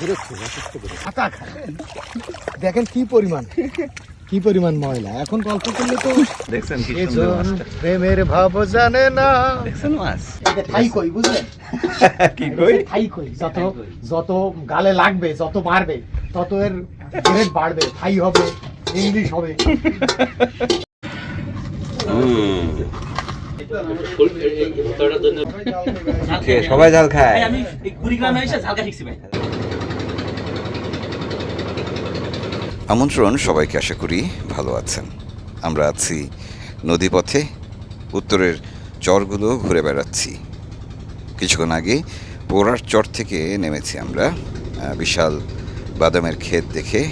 যথেষ্ট খায়। দেখেন কি পরিমাণ কি পরিমাণ ময়লা। এখন গল্প করলে তো দেখছেন কি প্রেমের ভাব জানে না। দেখছেন মাছ? এটা ঠাই কই বুঝলেন? কি কই? ঠাই কই যত যত গালে লাগবে যত বাড়বে তত এর গ্রেড বাড়বে ঠাই হবে ইংলিশ হবে। সবাই জাল খায়। আমি কুড়িগ্রামে এসে শিখছি ভাই। আমন্ত্রণ সবাইকে আশা করি ভালো আছেন। আমরা আছি নদীপথে, উত্তরের চরগুলো ঘুরে বেড়াচ্ছি। কিছুক্ষণ আগে পোড়ার চর থেকে নেমেছি আমরা বিশাল বাদামের ক্ষেত দেখে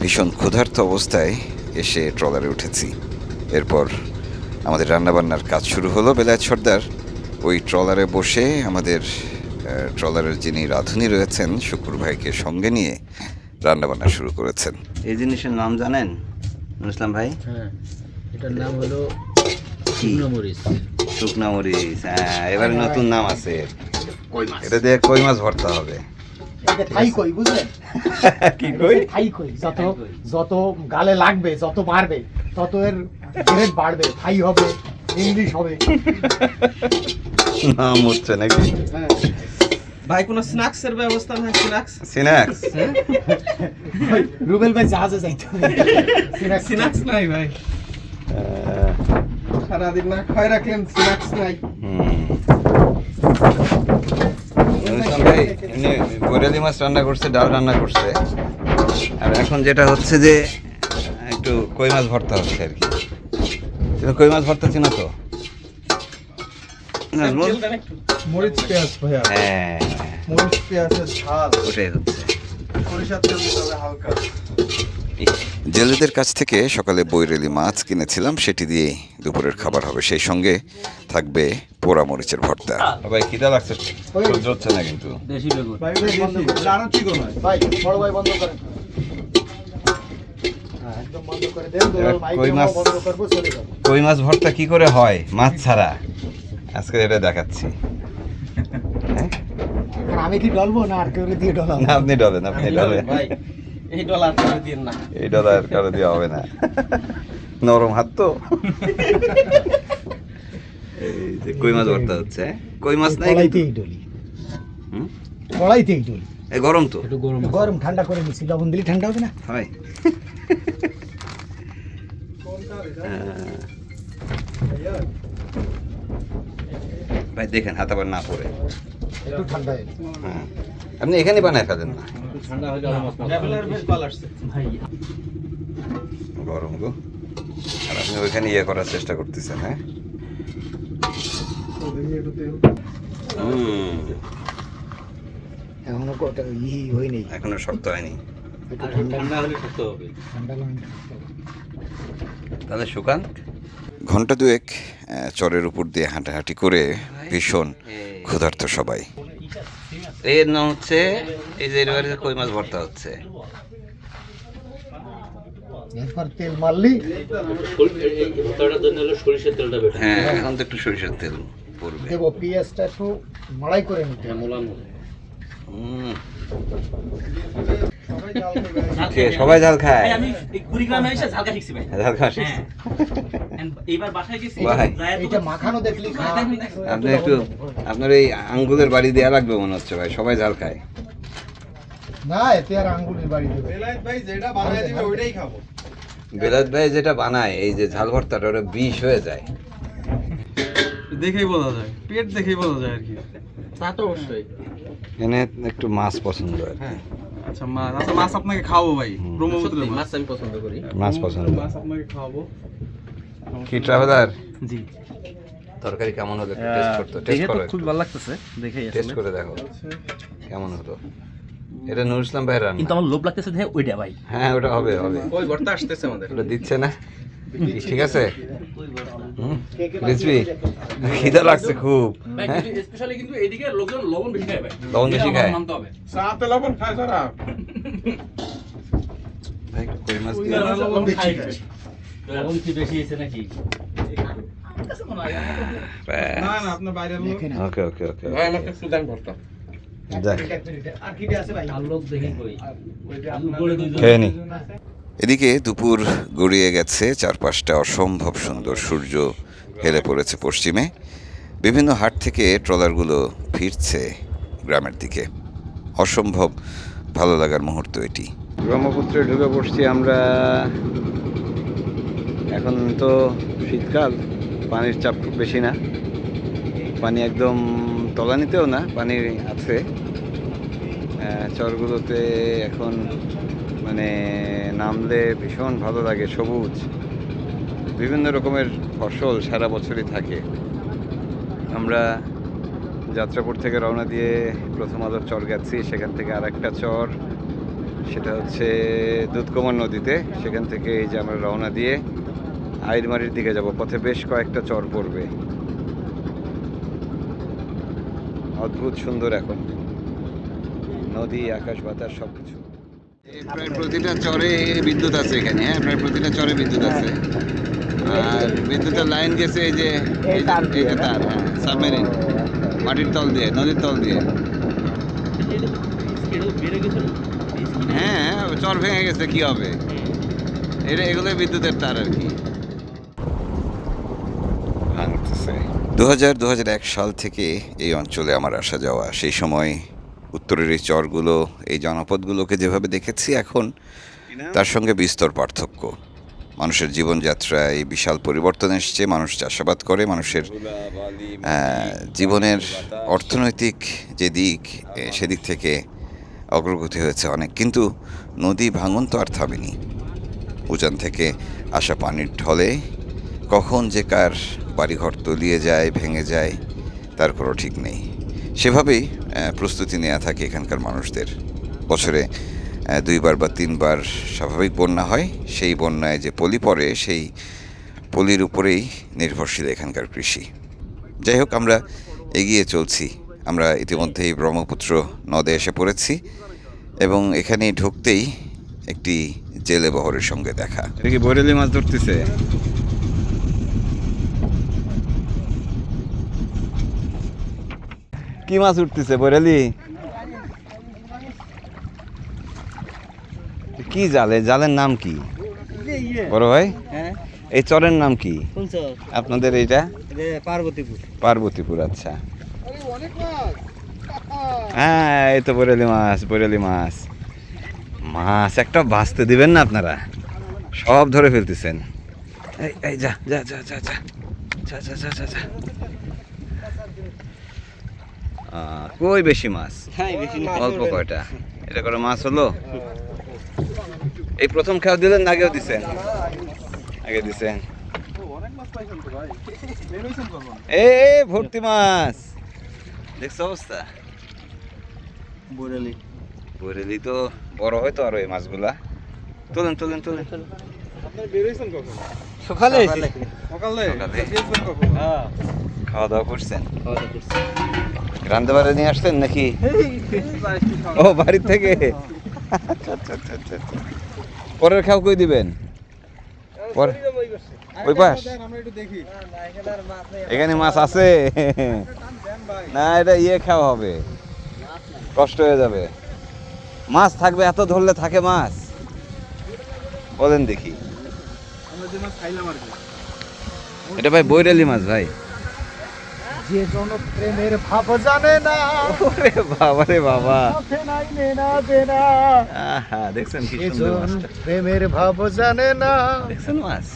ভীষণ ক্ষুধার্ত অবস্থায় এসে ট্রলারে উঠেছি। এরপর আমাদের রান্নাবান্নার কাজ শুরু হলো। বেলায়েত সর্দার ওই ট্রলারে বসে আমাদের ট্রলারের যিনি রাঁধুনি রয়েছেন, শুকুর ভাইকে সঙ্গে নিয়ে রান্নাবান্না শুরু করেছেন। এই জিনিসের নাম জানেন? ইসলাম ভাই? হ্যাঁ এটার নাম হলো মরিচ। শুকনা মরিচ হ্যাঁ এবারে নতুন নাম আছে এটা দিয়ে কই মাছ ভর্তা হবে? এটা ঠাই কই বুঝলেন? কি কই? কই যত যত গালে লাগবে যত মারবে তত এর গ্রেড বাড়বে ঠাই হবে ইংলিশ হবে। নাম হচ্ছে নাকি? ভাই কোনো স্ন্যাক্স এর ব্যবস্থা নাই স্ন্যাক্স? সিনাক্স রুবেল ভাই জাহাজে যাইতে স্ন্যাক্স নাই ভাই। সারাদিন না খাই রাখলেন স্ন্যাক্স নাই। ভাই এমনি বৈরালি মাছ রান্না করছে ডাল রান্না করছে। আর এখন যেটা হচ্ছে যে একটু কই মাছ ভর্তা হচ্ছে আর কি। কই মাছ ভর্তা চিনো তো? নাজমুল? মরিচ পেঁয়াজ ভাইয়া হ্যাঁ মরিচ পেঁয়াজের ঝাল ওটাই হচ্ছে সরিষার তেল দিতে হবে হালকা জেলেদের কাছ থেকে সকালে বৈরেলি মাছ কিনেছিলাম সেটি দিয়ে দুপুরের খাবার হবে। সেই সঙ্গে থাকবে পোড়া মরিচের ভর্তা। সবাই খিদা লাগছে। সহ্য হচ্ছে না কিন্তু। দেশি বেগুন। ভাই ওটা দেশি আরও চিকন ভাই বড় ভাই বন্ধ করেন। একদম বন্ধ করে দেন। দুলাল এবার মাইক কই মাছ- বন্ধ করব চলে যাব। কই মাছ ভর্তা কি করে হয়? মাছ ছাড়া। আজকে এটা দেখাচ্ছি। হ্যাঁ? আমি কি ডলবো না আর কেউ দিয়ে ডলাবো? না আপনি ডলেন আপনি ডলেন। এই ডলার করে দিন না। এই ডলার কারও দেওয়া হবে না। নরম হাত তো। এই যে কই মাছ ভর্তা হচ্ছে হ্যাঁ? কই মাছ নাই কড়াইতেই ডলি। হুম? কড়াইতেই ডলি। এ গরম তো। একটু গরম গরম ঠান্ডা করে নিচ্ছি লবণ দিলে ঠান্ডা হবে না? হয়। ভাই দেখেন হাত আবার না পড়ে একটু ঠান্ডা হ্যাঁ। আপনি এখানে বানায় ফেলেন না। গরম গো। আর আপনি ওইখানে ইয়ে করার চেষ্টা করতেছেন হ্যাঁ? এখনও কটা ই হয়নি। এখনও শক্ত হয়নি। ঠান্ডা। ঠান্ডা হলে শক্ত হবে। ঠান্ডা তাহলে শুকান। ঘণ্টা দুয়েক চরের উপর দিয়ে হাঁটাহাঁটি করে ভীষণ ক্ষুধার্ত সবাই। এর নাম হচ্ছে এই যে এবারে কই মাছ ভর্তা হচ্ছে? এরপর তেল মারলি। ভর্তাটার জন্য হলো সরিষার তেলটা বেটার হ্যাঁ এখন তো একটু সরিষার তেল পড়বে। দেবো পেঁয়াজটা একটু মাড়াই করে নিতে। হবে। মোলানো। হুম। সবাই জাল খায়। আমি কুড়িগ্রামে এসে শিখছি ভাই। খাওয়া শিখছে। হ্যাঁ এইবার বাসায় গেছি এইটা মাখানো দেখলি আপনি একটু আপনার এই আঙ্গুলের বাড়ি দেওয়া লাগবে মনে হচ্ছে ভাই সবাই জাল খায়। না এতে আর আঙ্গুলের বাড়ি দেবে বেলায়েত ভাই যেটা বানায় দিবে ওইটাই খাব। বেলাত ভাই যেটা বানায় এই যে ঝাল ভর্তাটা ওটা বিষ হয়ে যায়। দেখেই বোঝা যায় পেট দেখেই বোঝা যায় আর কি। তা তো অবশ্যই। এনে একটু মাছ পছন্দ আর কি। আচ্ছা মাছ আচ্ছা মাছ আপনাকে খাওয়াবো ভাই ব্রহ্মপুত্রের মাছ। মাছ আমি পছন্দ করি। মাছ পছন্দ। মাছ আপনাকে খাওয়াবো। কি ট্রাভেলার জি। তরকারি কেমন হলো? টেস্ট করতে টেস্ট করো খুব ভালো লাগতেছে দেখে টেস্ট করে দেখো। কেমন হলো এটা নুর ইসলাম ভাই রান্না। কিন্তু আমার লোভ লাগতেছে দেখে ওইটা ভাই। হ্যাঁ ওটা হবে হবে। ওই ভর্তা আসতেছে আমাদের। ওটা দিচ্ছে না? ঠিক আছে? হুম? খিদা লাগছে খুব হ্যাঁ? স্পেশালি কিন্তু এইদিকে লোকজন লবণ বেশি খায় লবণ বেশি খায়? সাথে লবণ খায় সারা। ভাই, কই মাছ দিয়ে? লবণ বেশি খায়। লবণ কি বেশি হয়েছে নাকি? না না আপনার বাইরের লোক। দেখে না ওকে ওকে ওকে। ভাই আমাকে সুদান ভর্তা যাক। আর কি আছে ভাই? খেয়ে নি। এদিকে দুপুর গড়িয়ে গেছে, চারপাশটা অসম্ভব সুন্দর। সূর্য হেলে পড়েছে পশ্চিমে। বিভিন্ন হাট থেকে ট্রলারগুলো ফিরছে গ্রামের দিকে। অসম্ভব ভালো লাগার মুহূর্ত এটি। ব্রহ্মপুত্রে ঢুকে পড়ছি আমরা। এখন তো শীতকাল, পানির চাপ খুব বেশি না। পানি একদম তলানিতেও না, পানি আছে। চরগুলোতে এখন মানে নামলে ভীষণ ভালো লাগে, সবুজ। বিভিন্ন রকমের ফসল সারা বছরই থাকে। আমরা যাত্রাপুর থেকে রওনা দিয়ে প্রথম আলোর চর গেছি, সেখান থেকে আর একটা চর। সেটা হচ্ছে দুধকুমার নদীতে। সেখান থেকে এই যে আমরা রওনা দিয়ে আইরমারির দিকে যাব। পথে বেশ কয়েকটা চর পড়বে। অদ্ভুত সুন্দর এখন। নদী, আকাশ, বাতাস সব কিছু প্রায় প্রতিটা চরে বিদ্যুৎ আছে এখানে হ্যাঁ? প্রায় প্রতিটা চরে বিদ্যুৎ আছে। আর বিদ্যুতের লাইন গেছে এই যে এই তার হ্যাঁ সাবমেরিন মাটির তল দিয়ে নদীর তল দিয়ে। হ্যাঁ চর ভেঙে গেছে কি হবে? এটা এগুলো বিদ্যুতের তার আর কি। দু হাজার দু হাজার এক সাল থেকে এই অঞ্চলে আমার আসা যাওয়া সেই সময় উত্তরের এই চরগুলো এই জনপদগুলোকে যেভাবে দেখেছি এখন তার সঙ্গে বিস্তর পার্থক্য। মানুষের জীবনযাত্রায় বিশাল পরিবর্তন এসছে মানুষ চাষাবাদ করে মানুষের জীবনের অর্থনৈতিক যে দিক সেদিক থেকে অগ্রগতি হয়েছে অনেক। কিন্তু নদী ভাঙন তো আর থামেনি। উজান থেকে আসা পানির ঢলে কখন যে কার বাড়িঘর তলিয়ে যায় ভেঙে যায় তার কোনো ঠিক নেই। সেভাবেই প্রস্তুতি নেওয়া থাকে এখানকার মানুষদের। বছরে দুইবার বা তিনবার স্বাভাবিক বন্যা হয়। সেই বন্যায় যে পলি পড়ে, সেই পলির উপরেই নির্ভরশীল এখানকার কৃষি। যাই হোক, আমরা এগিয়ে চলছি। আমরা ইতিমধ্যেই ব্রহ্মপুত্র নদে এসে পড়েছি এবং এখানে ঢুকতেই একটি জেলে বহরের সঙ্গে দেখা। কি বরেলি মাছ ধরতেছে? কি মাছ উঠতেছে বরেলি? কি জালে? জালের নাম কি? বড় ভাই? হ্যাঁ। এই চরের নাম কি? আপনাদের এইটা? পার্বতীপুর। পার্বতীপুর আচ্ছা। হ্যাঁ এই তো বরেলি মাছ বরেলি মাছ। মাছ একটা বাঁচতে দিবেন না আপনারা। সব ধরে ফেলতেছেন। এই এই যা যা যা যা। যা যা যা যা যা। কই বেশি মাছ? হ্যাঁ অল্প কয়টা? এটা করে মাছ হলো? এই প্রথম খাওয়া দিলেন না আগেও দিছেন? আগে দিছেন। এ এ, ভর্তি মাছ। দেখছ অবস্থা? বরেলি। বরেলি তো বড় হয় তো আরও এই মাছগুলা। তোলেন তোলেন তোলেন। সকালে? সকালে। হ্যাঁ। খাওয়া দাওয়া করছেন? খাওয়া দাওয়া করছি। রান্ধতে নিয়ে আসছেন নাকি? ও, বাড়ির থেকে। পরের খাও কই দিবেন? ওই পাশ। এখানে মাছ আছে? না, এটা ইয়ে খাওয়া হবে। কষ্ট হয়ে যাবে। মাছ থাকবে, এত ধরলে থাকে মাছ। বলেন দেখি। এটা ভাই বৈরালি মাছ ভাই। যে জন প্রেমের ভাব জানে না। ওরে বাবা রে বাবা। নাই নেনা দেনা। আহা দেখছেন কি সুন্দর মাছটা। প্রেমের ভাব জানে না। দেখছেন মাছ?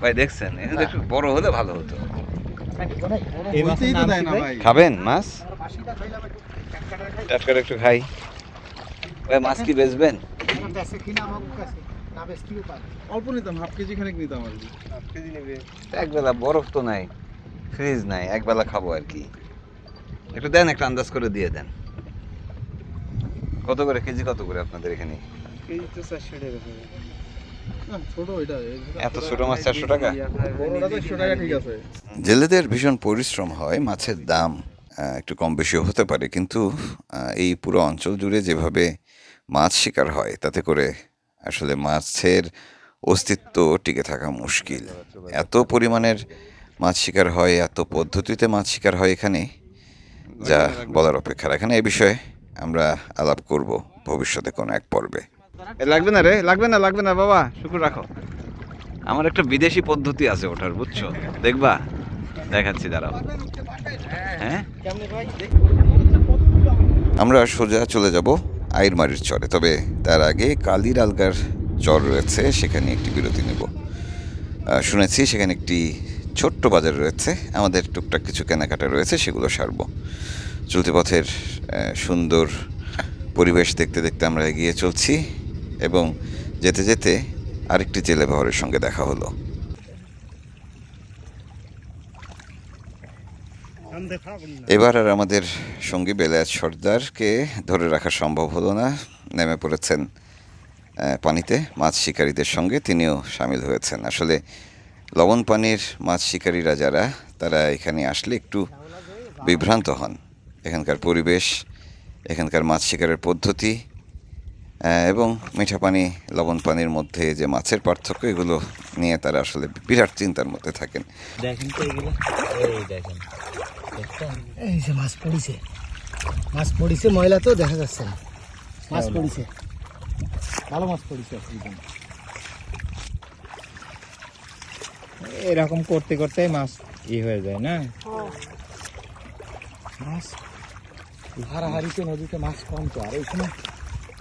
ভাই দেখছেন? এখানে একটু বড় হলে ভালো হতো। না খাবেন মাছ? টাটকা একটু। খাই। ভাই মাছ কি বেচবেন? অল্প নিতাম হাফ কেজি খানিক নিতাম আর কি। একবেলা বরফ তো নাই। ফ্রিজ নাই একবেলা খাব আর কি। একটু দেন একটা আন্দাজ করে দিয়ে দেন। কত করে? কেজি কত করে আপনাদের এখানে? কেজি তো চারশো টাকা না, ছোট ওইটা এত ছোট মাছ চারশো টাকা? জেলেদের ভীষণ পরিশ্রম হয় মাছের দাম একটু কম বেশিও হতে পারে কিন্তু এই পুরো অঞ্চল জুড়ে যেভাবে মাছ শিকার হয় তাতে করে আসলে মাছের অস্তিত্ব টিকে থাকা মুশকিল। এত পরিমাণের মাছ শিকার হয় এত পদ্ধতিতে মাছ শিকার হয় এখানে যা বলার অপেক্ষা। রাখে না এই বিষয়ে আমরা আলাপ করব ভবিষ্যতে কোনো এক পর্বে। লাগবে না রে লাগবে না লাগবে না বাবা শুকুর রাখো। আমার একটা বিদেশি পদ্ধতি আছে ওঠার বুঝছ? দেখবা? দেখাচ্ছি দাঁড়াও। হ্যাঁ? আমরা সোজা চলে যাব আইরমারির চরে তবে তার আগে কালির আলগার চর রয়েছে সেখানে একটি বিরতি নেব। শুনেছি সেখানে একটি ছোট্ট বাজার রয়েছে, আমাদের টুকটাক কিছু কেনাকাটা রয়েছে, সেগুলো সারবো। চলতি পথের সুন্দর পরিবেশ দেখতে দেখতে আমরা এগিয়ে চলছি এবং যেতে যেতে আরেকটি জেলে বহরের সঙ্গে দেখা হলো। এবার আর আমাদের সঙ্গী বেলায়েত সর্দারকে ধরে রাখা সম্ভব হলো না। নেমে পড়েছেন পানিতে, মাছ শিকারীদের সঙ্গে তিনিও সামিল হয়েছেন। আসলে লবণ পানির মাছ শিকারীরা যারা তারা এখানে আসলে একটু বিভ্রান্ত হন। এখানকার পরিবেশ এখানকার মাছ শিকারের পদ্ধতি এবং মিঠা পানি লবণ পানির মধ্যে যে মাছের পার্থক্য এগুলো নিয়ে তারা আসলে বিরাট চিন্তার মধ্যে থাকেন। দেখেন তো এগুলো। এই দেখেন। এই যে মাছ পড়িছে। মাছ পড়িছে ময়লা তো দেখা যাচ্ছে না। মাছ পড়িছে। ভালো মাছ পড়িছে অসুবিধা নেই। এরকম করতে করতে মাছ ই হয়ে যায় না? মাছ? হারাহারিতে নদীতে মাছ কম তো আর এইখানে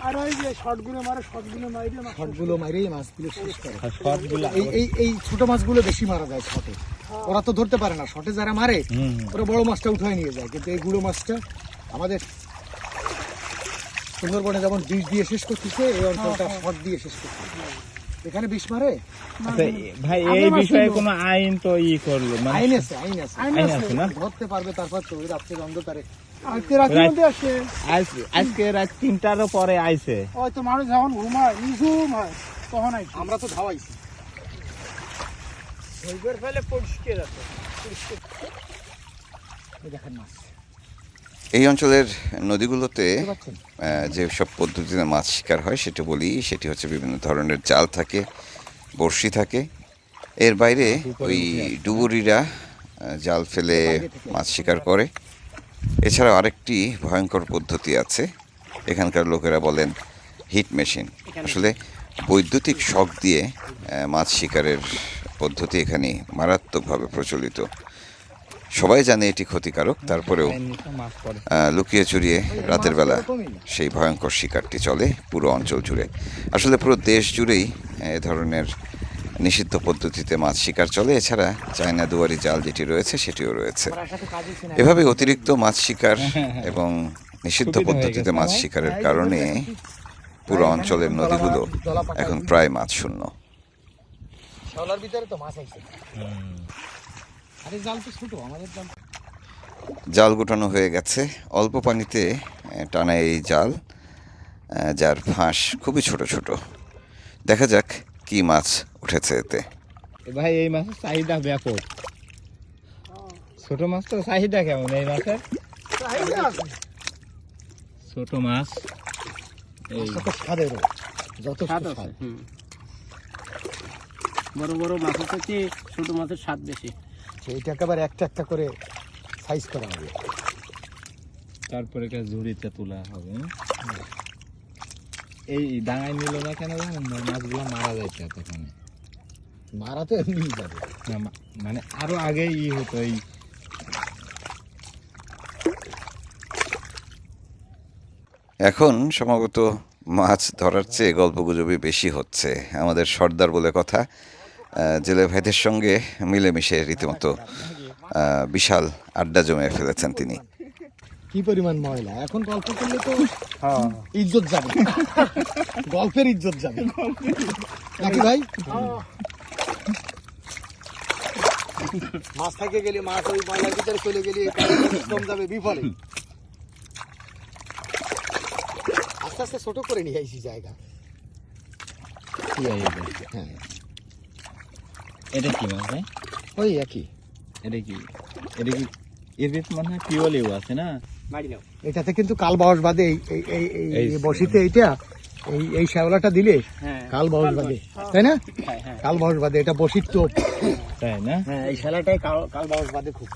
আর ওই যে শর্টগুলো মারে শর্টগুলো মাইরে মাছ মারেই মাছগুলো শেষ করে। আর এই এই এই ছোট মাছগুলো বেশি মারা যায় শটে। ওরা তো ধরতে পারে না শটে যারা মারে। ওরা বড় মাছটা উঠায় নিয়ে যায়। কিন্তু এই গুঁড়ো মাছটা আমাদের সুন্দরবনে যেমন বিষ দিয়ে শেষ করতেছে এই অঞ্চলটা শট দিয়ে শেষ করতেছে। এখানে বিষ মারে? আচ্ছা, ভাই এই বিষয়ে কোনো আইন তো ই করল মানে আইন আছে আইন আছে। আইন আছে না? ধরতে পারবে তারপর চলে রাত্রের অন্ধকারে। আজকে রাতের মধ্যে আসে। আজ আজকে রাত তিনটারও পরে আইছে। হয়তো মানুষ যখন ঘুমায় নিঝুম হয় তখন আইসে আমরা তো ধাওয়াইছি। ফেলে পরিষ্কার আছে। দেখেন মাছ। এই অঞ্চলের নদীগুলোতে যে সব পদ্ধতিতে মাছ শিকার হয় সেটা বলি সেটি হচ্ছে বিভিন্ন ধরনের জাল থাকে বড়শি থাকে। এর বাইরে ওই ডুবুরিরা জাল ফেলে মাছ শিকার করে। এছাড়াও আরেকটি ভয়ঙ্কর পদ্ধতি আছে এখানকার লোকেরা বলেন হিট মেশিন। আসলে বৈদ্যুতিক শখ দিয়ে মাছ শিকারের পদ্ধতি এখানে মারাত্মকভাবে প্রচলিত। সবাই জানে এটি ক্ষতিকারক তারপরেও লুকিয়ে চুরিয়ে রাতের বেলা সেই ভয়ঙ্কর শিকারটি চলে পুরো অঞ্চল জুড়ে। আসলে পুরো দেশ জুড়েই এ ধরনের নিষিদ্ধ পদ্ধতিতে মাছ শিকার চলে। এছাড়া চায়না দুয়ারি জাল যেটি রয়েছে সেটিও রয়েছে। এভাবে অতিরিক্ত মাছ শিকার এবং নিষিদ্ধ পদ্ধতিতে মাছ শিকারের কারণে পুরো অঞ্চলের নদীগুলো এখন প্রায় মাছ শূন্য। ভিতরে তো মাছ আছে আরে জাল তো ছোট আমাদের জাল। জাল গোটানো হয়ে গেছে। অল্প পানিতে টানা এই জাল যার ফাঁস খুবই ছোট ছোট। দেখা যাক কি মাছ উঠেছে এতে। ভাই এই মাছের চাহিদা ব্যাপক। ছোট মাছ তো চাহিদা কেমন? এই মাছের? ছোট মাছ যত। বড় বড় মাছের থেকে ছোট মাছের স্বাদ বেশি। এইটা আবার একটা একটা করে সাইজ করা হবে। তারপরে কে ঝুড়িতে তোলা হবে এই ডাঙায় নিল না কেন জানেন? না মাছগুলো মারা যাইতে তখন মারা তো এমনি যাবে। মানে আরও আগে ই হতো এই এখন সম্ভবত মাছ ধরার চেয়ে গল্প গুজবই বেশি হচ্ছে। আমাদের সর্দার বলে কথা। জেলে ভাইদের সঙ্গে মিলেমিশে রীতিমতো বিশাল আড্ডা জমে ফেলেছেন তিনি। কি পরিমাণ ময়লা? এখন গল্প করলে তো ইজ্জত যাবে। গল্পের ইজ্জত যাবে। নাকি ভাই? মাছ থেকে গেলে মাছ ওই ময়লার ভিতরে চলে গেলে শ্রম যাবে বিফলে আস্তে আস্তে ছোট করে নিয়ে আইছি জায়গা। কি হয়। এটা? কি মাছ ভাই? ওই একই। এটা কি? এটা কি এর মনে হয় পিওলিও আছে না? এটাতে কিন্তু কাল বাউস বাদে এই এই এই এই এই বসিতে এইটা এই এই শ্যাওলাটা দিলে হ্যাঁ। কাল বাউস বাদে। তাই না? হ্যাঁ হ্যাঁ। কাল বাউস বাদে এটা বসির টোপ। তাই না? হ্যাঁ এই শ্যালাটাই কাল কাল বাউস বাদে খুব।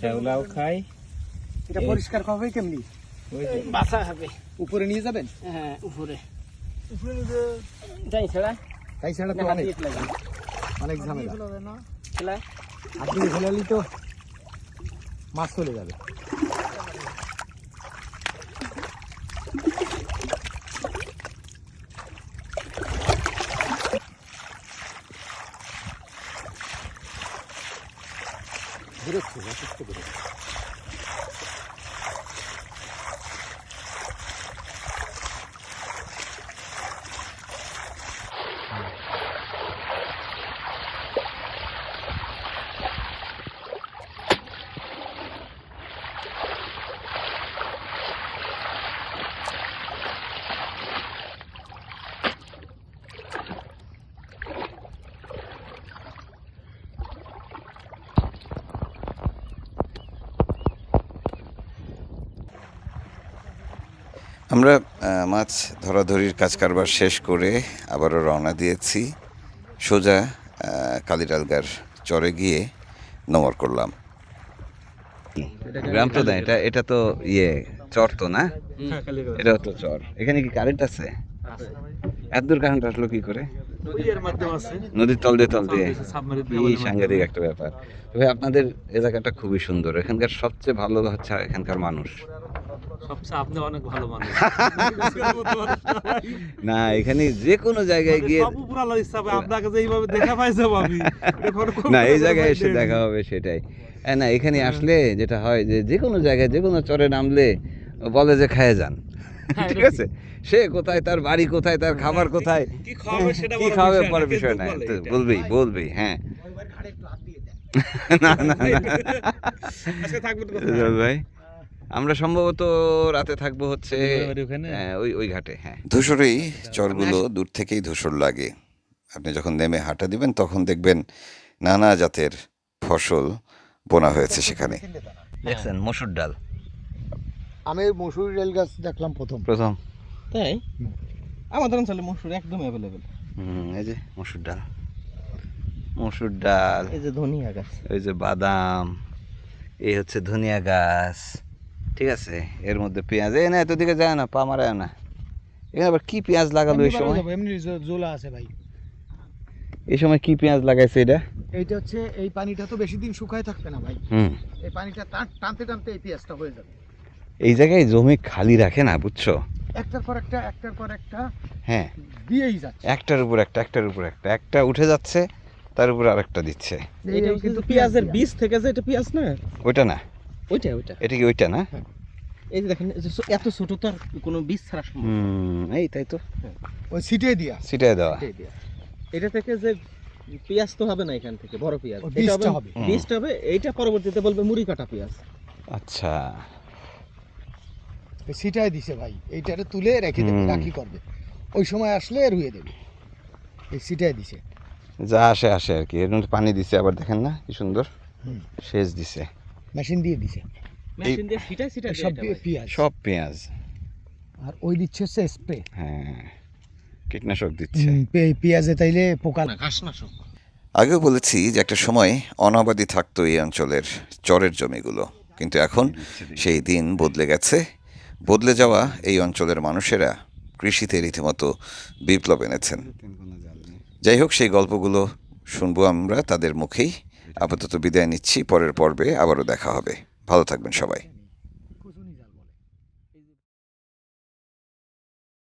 শ্যাওলাও খাই। এটা পরিষ্কার হবে কেমনি? বাসা হবে। উপরে নিয়ে যাবেন? হ্যাঁ উপরে। উপরে যাই ছেড়া। তাই ছাড়া তো অনেক। অনেক ঝামেলা। আপনি ফেলালি তো মাছ চলে যাবে বেরোচ্ছে যথেষ্ট বেরোচ্ছে আমরা মাছ ধরাধরির কাজ কারবার শেষ করে আবারও রওনা দিয়েছি। সোজা কালিরালগার চরে গিয়ে নমর করলাম। গ্রাম প্রধান এটা এটা তো ইয়ে চর তো না? এটা তো চর। এখানে কি কারেন্ট আছে? এত দূর কারেন্ট আসলো কি করে? নদীর তল দিয়ে তল দিয়ে। এই সাংঘাতিক একটা ব্যাপার। তবে আপনাদের এলাকাটা খুবই সুন্দর। এখানকার সবচেয়ে ভালো হচ্ছে এখানকার মানুষ। আপনি অনেক ভালো মানুষ। না এখানে যে কোনো জায়গায় গিয়ে আপনাকে এইভাবে দেখা পাই আমি। না এই জায়গায় এসে দেখা হবে সেটাই। হ্যাঁ না এখানে আসলে যেটা হয় যে যে কোনো জায়গায় যে কোনো চরে নামলে বলে যে খায় যান। ঠিক। আছে? সে কোথায় তার বাড়ি কোথায় তার খাবার কোথায়? কি খাওয়াবে সেটা কি বড় খাওয়াবে বিষয় না, পরে বিষয় না বলে তো এটা। বলবি বলবি হ্যাঁ। না না ভাই আমরা সম্ভবত রাতে থাকব হচ্ছে? হ্যাঁ, ওই ওই ঘাটে হ্যাঁ। ধূসরেই চরগুলো দূর থেকেই ধূসর লাগে। আপনি যখন নেমে হাঁটা দিবেন তখন দেখবেন নানা জাতের ফসল বোনা হয়েছে সেখানে। দেখছেন মসুর ডাল। আমি মসুর রেল গাছ দেখলাম প্রথম। প্রথম। তাই? আমাদের অঞ্চলে মসুর একদম অ্যাভেলেবেল হুম এই যে মসুর ডাল। মসুর ডাল। এই যে ধনিয়া গাছ। ওই যে বাদাম। এই হচ্ছে ধনিয়া গাছ। ঠিক আছে? এর মধ্যে পেঁয়াজ। এই না এত দিকে যায় না পা মারায় না। এখানে আবার কি পেঁয়াজ লাগালো এই সময়? এমনি জোলা আছে ভাই। এই সময় কি পেঁয়াজ লাগাইছে এটা? এইটা হচ্ছে এই পানিটা তো বেশি দিন শুকায় থাকবে না ভাই। হুম। এই পানিটা টান- টানতে টানতে এই পেঁয়াজটা হয়ে যাবে। এই জায়গায় জমি খালি রাখে না বুঝছ? একটার পর একটা একটার পর একটা হ্যাঁ। দিয়েই যাচ্ছে। একটার উপর একটা একটার উপর একটা। একটা উঠে যাচ্ছে তার উপর আরেকটা দিচ্ছে। এটা কিন্তু পেঁয়াজের বীজ থেকে যে এটা পেঁয়াজ না? ওইটা না। ওইটা ওইটা। এটা কি ওইটা না? এই যে দেখেন এত ছোট তো আর কোনো বীজ ছাড়া সম্ভব হুম এই তাই তো। ওই সিটে দিয়া। সিটাই দেওয়া। এটা থেকে যে পেঁয়াজ তো হবে না এখান থেকে বড় পেঁয়াজ। এটা বীজটা হবে। বীজটা হবে এইটা পরবর্তীতে বলবে মুড়ি কাটা পেঁয়াজ। আচ্ছা। সিটাই দিছে ভাই। এইটারে তুলে রেখে দেবে। রাখি করবে। ওই সময় আসলে রুয়ে দেবে এই সিটাই দিছে। যা আসে আসে আর কি। এর মধ্যে পানি দিছে আবার দেখেন না কি সুন্দর। সেচ দিছে। মেশিন দিয়ে দিছে। মেশিন দিয়ে সব পেঁয়াজ। সব পেঁয়াজ। আর ওই দিচ্ছে হচ্ছে স্প্রে। হ্যাঁ। কীটনাশক দিচ্ছে। পেঁয়াজে তাইলে পোকা না ঘাস না সব আগেও বলেছি যে একটা সময় অনাবাদি থাকতো এই অঞ্চলের চরের জমিগুলো। কিন্তু এখন সেই দিন বদলে গেছে। বদলে যাওয়া এই অঞ্চলের মানুষেরা কৃষিতে রীতিমতো বিপ্লব এনেছেন। যাই হোক, সেই গল্পগুলো শুনব আমরা, তাদের মুখেই। আপাতত বিদায় নিচ্ছি, পরের পর্বে আবারও দেখা হবে। ভালো থাকবেন সবাই।